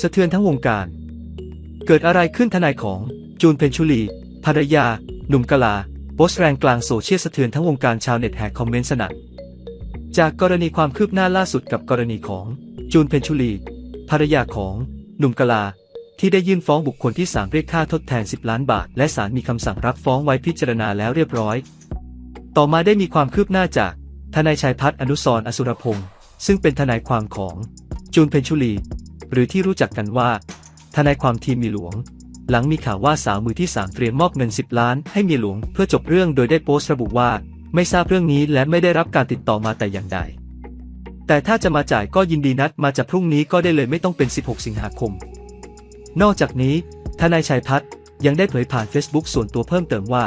สะเทือนทั้งวงการ เกิดอะไรขึ้นทนายของจูนเพนชุลีภรรยา หนุ่มกะลาโพสแรงกลางโซเชียลสะเทือนทั้งวงการชาวเน็ตแหกคอมเมนต์สนั่นจากกรณีความคืบหน้าล่าสุดกับกรณีของจูนเพนชุลีภรรยาของหนุ่มกะลาที่ได้ยื่นฟ้องบุคคลที่สามเรียกค่าทดแทน 10 ล้านบาท และศาลมีคำสั่งรับฟ้องไว้พิจารณาแล้วเรียบร้อย ต่อมาได้มีความคืบหน้าจากทนายชัยพัฒน์อนุสรอสุรพงศ์ซึ่งเป็นทนายความของจูนเพนชุลี หรือที่รู้จักกันว่า ทนายความทีมมีหลวง หลังมีข่าวว่าสาวมือที่สามเตรียมมอบเงิน 10 ล้านให้มีหลวงเพื่อจบเรื่องโดยได้โพสต์ระบุว่า ไม่ทราบเรื่องนี้และไม่ได้รับการติดต่อมาแต่อย่างใด แต่ถ้าจะมาจ่ายก็ยินดีนัดมาจากพรุ่งนี้ก็ได้เลยไม่ต้องเป็น 16 สิงหาคม นอกจากนี้ ทนายชัยพัฒน์ยังได้เผยผ่าน Facebook ส่วนตัวเพิ่มเติมว่า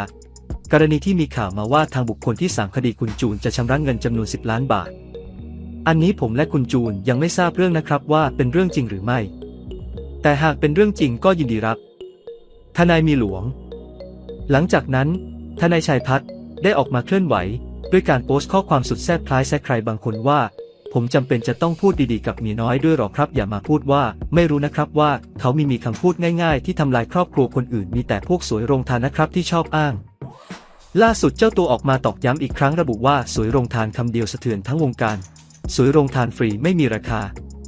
กรณีที่มีข่าวมาว่าทางบุคคลที่สามคดีคุณจูนจะชำระเงินจำนวน 10 ล้านบาท อันนี้ผมและคุณจูนยังไม่ทราบเรื่องนะครับว่าเป็นเรื่องจริงหรือไม่ แต่หากเป็นเรื่องจริงก็ยินดีรับ ทนายมีหลวง หลังจากนั้น ทนายชัยพัฒน์ได้ออกมาเคลื่อนไหว ด้วยการโพสต์ข้อความสุดแซ่บคล้ายแซะใครบางคนว่า ผมจำเป็นจะต้องพูดดีๆกับเมียน้อยด้วยหรอครับ อย่ามาพูดว่า ไม่รู้นะครับว่าเขามีมีคำพูดง่าย ๆ ที่ทำลายครอบครัวคนอื่น มีแต่พวกสวยโรงทานนะครับที่ชอบอ้างล่าสุดเจ้าตัวออกมาตอกย้ำอีกครั้งระบุว่าสวยโรงทานคำเดียวสะเทือนทั้งวงการ สวยโรงทานฟรีไม่มีราคา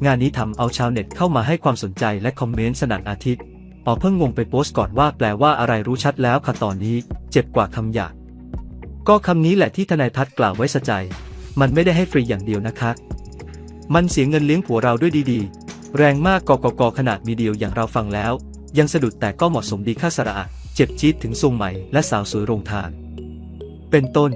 งานนี้ทำเอาชาวเน็ตเข้ามาให้ความสนใจและคอมเมนต์สนั่นอาทิตย์อ๋อเพิ่งงงไปโพสต์ก่อนว่าแปลว่าอะไรรู้ชัดแล้วค่ะตอนนี้ เจ็บกว่าคำหยาบก็คำนี้แหละที่ทนายพัฒน์กล่าวไว้สะใจ มันไม่ได้ให้ฟรีอย่างเดียวนะคะ มันเสียเงินเลี้ยงผัวเราด้วยดีๆ แรงมากกกกขนาดมีเดียวอย่างเราฟังแล้ว ยังสะดุดแต่ก็เหมาะสมดีค่าสระอะเจ็บจี๊ดถึงทรงใหม่และสาวสวยโรงทาน เป็นต้น